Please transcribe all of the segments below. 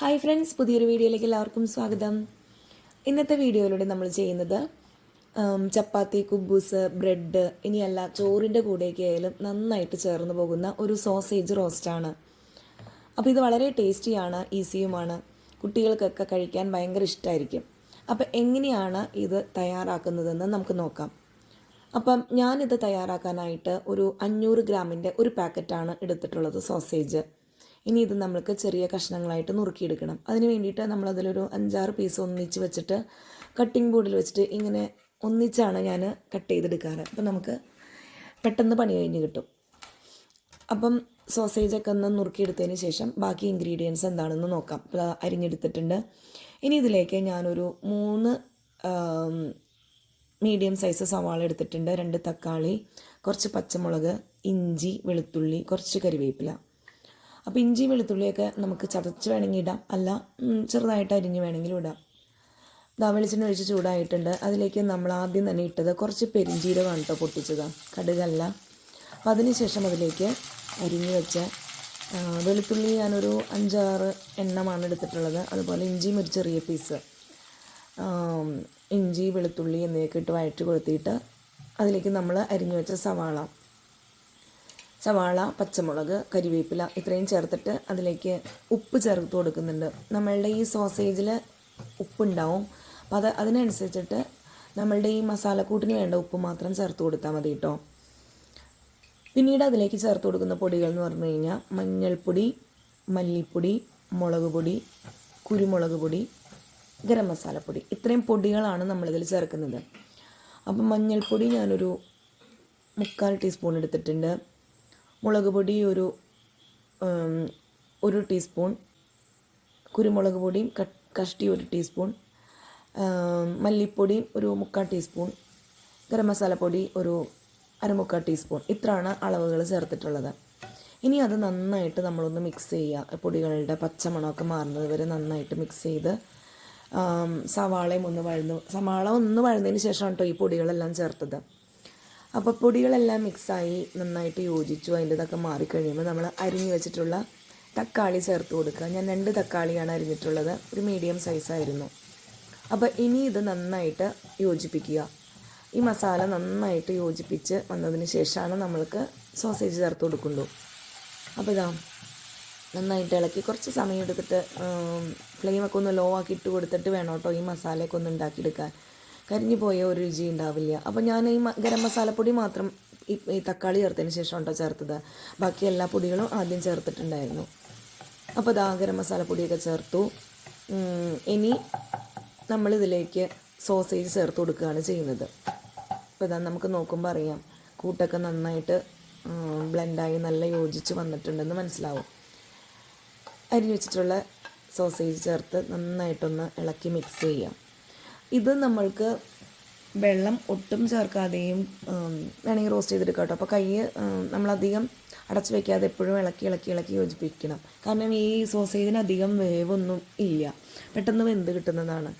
Hi friends പുതിയൊരു വീഡിയോയിലേക്ക് എല്ലാവർക്കും സ്വാഗതം. ഇന്നത്തെ വീഡിയോയിലൂടെ നമ്മൾ ചെയ്യുന്നത് ചപ്പാത്തി കുബൂസ് ബ്രെഡ് ഇനിയല്ല ചോറിന്റെ കൂടെയൊക്കെ ആയാലും നന്നായിട്ട് ചേർന്ന് പോകുന്ന ഒരു സോസേജ് റോസ്റ്റാണ്. അപ്പോൾ ഇത് വളരെ ടേസ്റ്റിയാണ് ഈസിയുമാണ്. കുട്ടികൾക്കൊക്കെ കഴിക്കാൻ ഭയങ്കര ഇഷ്ടമായിരിക്കും അപ്പോൾ എങ്ങനെയാണ് ഇത് തയ്യാറാക്കുന്നതെന്ന് നമുക്ക് നോക്കാം. അപ്പം ഞാനിത് തയ്യാറാക്കാനായിട്ട് ഒരു അഞ്ഞൂറ് ഗ്രാമിന്റെ ഒരു പാക്കറ്റാണ് എടുത്തിട്ടുള്ളത് സോസേജ്. ഇനി ഇത് നമ്മൾക്ക് ചെറിയ കഷ്ണങ്ങളായിട്ട് നുറുക്കിയെടുക്കണം. അതിന് വേണ്ടിയിട്ട് നമ്മളതിലൊരു അഞ്ചാറ് പീസ് ഒന്നിച്ച് വെച്ചിട്ട് കട്ടിംഗ് ബോർഡിൽ വെച്ചിട്ട് ഇങ്ങനെ ഒന്നിച്ചാണ് ഞാൻ കട്ട് ചെയ്തെടുക്കാറ്. അപ്പം നമുക്ക് പെട്ടെന്ന് പണി കഴിഞ്ഞ് കിട്ടും. അപ്പം സോസേജൊക്കെ ഒന്ന് നുറുക്കിയെടുത്തതിന് ശേഷം ബാക്കി ഇൻഗ്രീഡിയൻസ് എന്താണെന്ന് നോക്കാം. അരിഞ്ഞെടുത്തിട്ടുണ്ട്. ഇനി ഇതിലേക്ക് ഞാനൊരു മൂന്ന് മീഡിയം സൈസ് സവാള എടുത്തിട്ടുണ്ട്. രണ്ട് തക്കാളി കുറച്ച് പച്ചമുളക് ഇഞ്ചി വെളുത്തുള്ളി കുറച്ച് കരിവേപ്പില അപ്പോൾ ഇഞ്ചി വെളുത്തുള്ളിയൊക്കെ നമുക്ക് ചതച്ച് വേണമെങ്കിൽ ഇടാം. അല്ല ചെറുതായിട്ട് അരിഞ്ഞ് വേണമെങ്കിലും ഇടാം. ദാ വെളിച്ചെണ്ണ ഒഴിച്ച് ചൂടായിട്ടുണ്ട്. അതിലേക്ക് നമ്മൾ ആദ്യം തന്നെ ഇട്ടത് കുറച്ച് പെരിഞ്ചീരകമാണ് കേട്ടോ പൊട്ടിച്ചത്. കടുകല്ല. അപ്പോൾ അതിനുശേഷം അതിലേക്ക് അരിഞ്ഞ് വെച്ച വെളുത്തുള്ളി ഞാനൊരു അഞ്ചാറ് എണ്ണമാണ് എടുത്തിട്ടുള്ളത്. അതുപോലെ ഇഞ്ചിയും ഒരു ചെറിയ പീസ്. ഇഞ്ചി വെളുത്തുള്ളി എന്നിവയൊക്കെ ഇട്ട് വഴറ്റി കൊളുത്തിയിട്ട് അതിലേക്ക് നമ്മൾ അരിഞ്ഞു വെച്ച സവാള. സവാള പച്ചമുളക് കരിവേപ്പില ഇത്രയും ചേർത്തിട്ട് അതിലേക്ക് ഉപ്പ് ചേർത്ത് കൊടുക്കുന്നുണ്ട്. നമ്മളുടെ ഈ സോസേജിൽ ഉപ്പുണ്ടാവും. അപ്പോൾ അത് അതിനനുസരിച്ചിട്ട് നമ്മളുടെ ഈ മസാലക്കൂട്ടിന് വേണ്ട ഉപ്പ് മാത്രം ചേർത്ത് കൊടുത്താൽ മതി കേട്ടോ പിന്നീട് അതിലേക്ക് ചേർത്ത് കൊടുക്കുന്ന പൊടികൾ എന്ന് പറഞ്ഞു കഴിഞ്ഞാൽ മഞ്ഞൾപ്പൊടി മല്ലിപ്പൊടി മുളക് പൊടി കുരുമുളക് പൊടി ഗരം മസാലപ്പൊടി ഇത്രയും പൊടികളാണ് നമ്മളിതിൽ ചേർക്കുന്നത്. അപ്പം മഞ്ഞൾപ്പൊടി ഞാനൊരു മുക്കാൽ ടീസ്പൂൺ എടുത്തിട്ടുണ്ട്. മുളക് പൊടി ഒരു ഒരു ടീസ്പൂൺ. കുരുമുളക് പൊടിയും കഷ്ടി ഒരു ടീസ്പൂൺ. ഉം, മല്ലിപ്പൊടിയും ഒരു മുക്കാൽ ടീസ്പൂൺ. ഗരം മസാലപ്പൊടി ഒരു അരമുക്കാൽ ടീസ്പൂൺ. ഇത്രയാണ് അളവുകൾ ചേർത്തിട്ടുള്ളത്. ഇനി അത് നന്നായിട്ട് നമ്മളൊന്ന് മിക്സ് ചെയ്യുക. പൊടികളുടെ പച്ചമണമൊക്കെ മാറുന്നത് വരെ നന്നായിട്ട് മിക്സ് ചെയ്ത് സവാളയും ഒന്ന് വഴന്നു സവാള ഒന്ന് വഴന്നതിന് ശേഷമാണ് കേട്ടോ ഈ പൊടികളെല്ലാം ചേർത്തത്. അപ്പോൾ പൊടികളെല്ലാം മിക്സായി നന്നായിട്ട് യോജിച്ചു അതിന്റെ ഇതൊക്കെ മാറിക്കഴിയുമ്പോൾ നമ്മൾ അരിഞ്ഞു വെച്ചിട്ടുള്ള തക്കാളി ചേർത്ത് കൊടുക്കുക. ഞാൻ രണ്ട് തക്കാളിയാണ് അരിഞ്ഞിട്ടുള്ളത്. ഒരു മീഡിയം സൈസായിരുന്നു അപ്പോൾ ഇനി ഇത് നന്നായിട്ട് യോജിപ്പിക്കുക. ഈ മസാല നന്നായിട്ട് യോജിപ്പിച്ച് വന്നതിന് ശേഷമാണ് നമ്മൾക്ക് സോസേജ് ചേർത്ത് കൊടുക്കുള്ളൂ. അപ്പോൾ ഇതാ നന്നായിട്ട് ഇളക്കി കുറച്ച് സമയം എടുത്തിട്ട് ഫ്ലെയിമൊക്കെ ഒന്ന് ലോ ആക്കി ഇട്ട് കൊടുത്തിട്ട് വേണം കേട്ടോ ഈ മസാലയൊക്കെ ഒന്ന് ഉണ്ടാക്കിയെടുക്കാൻ. കരിഞ്ഞു പോയ ഒരു രുചി ഉണ്ടാവില്ല. അപ്പോൾ ഞാൻ ഈ ഗരം മസാലപ്പൊടി മാത്രം ഈ തക്കാളി ചേർത്തതിന് ശേഷം ഉണ്ടോ ചേർത്തത്. ബാക്കി എല്ലാ പൊടികളും ആദ്യം ചേർത്തിട്ടുണ്ടായിരുന്നു. അപ്പോൾ ഇതാ ഗരം മസാലപ്പൊടിയൊക്കെ ചേർത്തു. ഇനി നമ്മളിതിലേക്ക് സോസേജ് ചേർത്ത് കൊടുക്കുകയാണ് ചെയ്യുന്നത്. അപ്പോൾ ഇതാ നമുക്ക് നോക്കുമ്പോൾ അറിയാം. കൂട്ടൊക്കെ നന്നായിട്ട് ബ്ലെൻഡായി നല്ല യോജിച്ച് വന്നിട്ടുണ്ടെന്ന് മനസ്സിലാവും. അരിഞ്ഞു വെച്ചിട്ടുള്ള സോസേജ് ചേർത്ത് നന്നായിട്ടൊന്ന് ഇളക്കി മിക്സ് ചെയ്യാം. ഇത് നമ്മൾക്ക് വെള്ളം ഒട്ടും ചേർക്കാതെയും വേണമെങ്കിൽ റോസ്റ്റ് ചെയ്തെടുക്കാം കേട്ടോ. അപ്പോൾ കൈ നമ്മളധികം അടച്ചു വെക്കാതെ എപ്പോഴും ഇളക്കി ഇളക്കി ഇളക്കി യോജിപ്പിക്കണം. കാരണം ഈ സോസേജിന് അധികം വേവൊന്നും ഇല്ല. പെട്ടെന്ന് വെന്ത് കിട്ടുന്നതാണ്.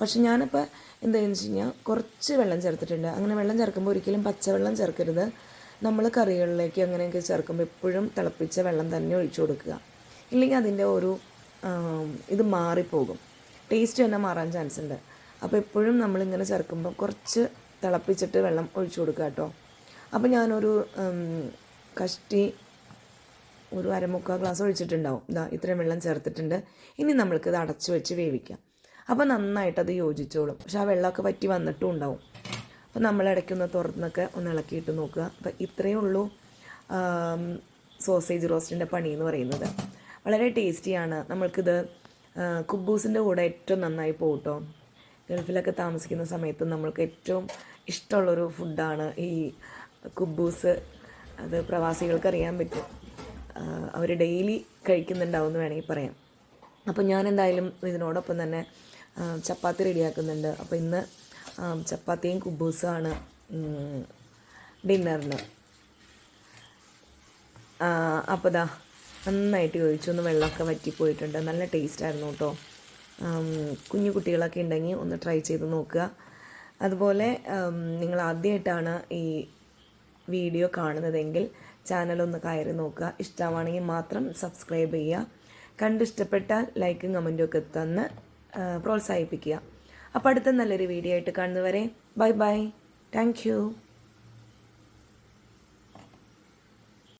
പക്ഷെ ഞാനിപ്പോൾ എന്താണെന്ന് വെച്ച് കഴിഞ്ഞാൽ കുറച്ച് വെള്ളം ചേർത്തിട്ടുണ്ട്. അങ്ങനെ വെള്ളം ചേർക്കുമ്പോൾ ഒരിക്കലും പച്ചവെള്ളം ചേർക്കരുത്. നമ്മൾ കറികളിലേക്ക് അങ്ങനെയൊക്കെ ചേർക്കുമ്പോൾ എപ്പോഴും തിളപ്പിച്ച വെള്ളം തന്നെ ഒഴിച്ചു കൊടുക്കുക. ഇല്ലെങ്കിൽ അതിന്റെ ഒരു ഇത് മാറിപ്പോകും. ടേസ്റ്റ് തന്നെ മാറാൻ ചാൻസ് ഉണ്ട്. അപ്പോൾ എപ്പോഴും നമ്മളിങ്ങനെ ചേർക്കുമ്പോൾ കുറച്ച് തിളപ്പിച്ചിട്ട് വെള്ളം ഒഴിച്ചു കൊടുക്കുക കേട്ടോ. അപ്പോൾ ഞാനൊരു കഷ്ടി ഒരു അരമുക്കാൽ ഗ്ലാസ് ഒഴിച്ചിട്ടുണ്ടാവും. ഇതാ ഇത്രയും വെള്ളം ചേർത്തിട്ടുണ്ട്. ഇനി നമ്മൾക്ക് ഇത് അടച്ചു വെച്ച് വേവിക്കാം. അപ്പോൾ നന്നായിട്ട് അത് യോജിച്ചോളും. പക്ഷെ ആ വെള്ളമൊക്കെ പറ്റി വന്നിട്ടും ഉണ്ടാവും. അപ്പോൾ നമ്മൾ ഇടയ്ക്കൊന്ന് തുറന്നൊക്കെ ഒന്ന് ഇളക്കിയിട്ട് നോക്കുക. അപ്പോൾ ഇത്രയേ ഉള്ളൂ സോസേജ് റോസ്റ്റിന്റെ പണി എന്ന് പറയുന്നത്. വളരെ ടേസ്റ്റിയാണ്. നമ്മൾക്കിത് കുബൂസിന്റെ കൂടെ ഏറ്റവും നന്നായി പോകും കേട്ടോ. ഗൾഫിലൊക്കെ താമസിക്കുന്ന സമയത്ത് നമ്മൾക്ക് ഏറ്റവും ഇഷ്ടമുള്ളൊരു ഫുഡാണ് ഈ കുബൂസ്. അത് പ്രവാസികൾക്ക് അറിയാൻ പറ്റും. അവർ ഡെയിലി കഴിക്കുന്നുണ്ടാവും എന്ന് വേണമെങ്കിൽ പറയാം. അപ്പോൾ ഞാൻ എന്തായാലും ഇതിനോടൊപ്പം തന്നെ ചപ്പാത്തി റെഡിയാക്കുന്നുണ്ട്. അപ്പോൾ ഇന്ന് ചപ്പാത്തിയും കുബൂസുമാണ് ഡിന്നറിന്. അപ്പോൾ ദാ നന്നായിട്ട് ഒഴിച്ചു. ഒന്ന് വെള്ളമൊക്കെ വറ്റിപ്പോയിട്ടുണ്ട്. നല്ല ടേസ്റ്റായിരുന്നു കേട്ടോ. കുഞ്ഞു കുട്ടികളൊക്കെ ഉണ്ടെങ്കിൽ ഒന്ന് ട്രൈ ചെയ്ത് നോക്കുക. അതുപോലെ നിങ്ങൾ ആദ്യമായിട്ടാണ് ഈ വീഡിയോ കാണുന്നതെങ്കിൽ ചാനലൊന്ന് കയറി നോക്കുക. ഇഷ്ടമാണെങ്കിൽ മാത്രം സബ്സ്ക്രൈബ് ചെയ്യുക. കണ്ടിഷ്ടപ്പെട്ടാൽ ലൈക്കും കമന്റും ഒക്കെ തന്ന് പ്രോത്സാഹിപ്പിക്കുക. അപ്പോൾ അടുത്ത നല്ലൊരു വീഡിയോ ആയിട്ട് കാണുന്നവരെ ബൈ ബൈ താങ്ക്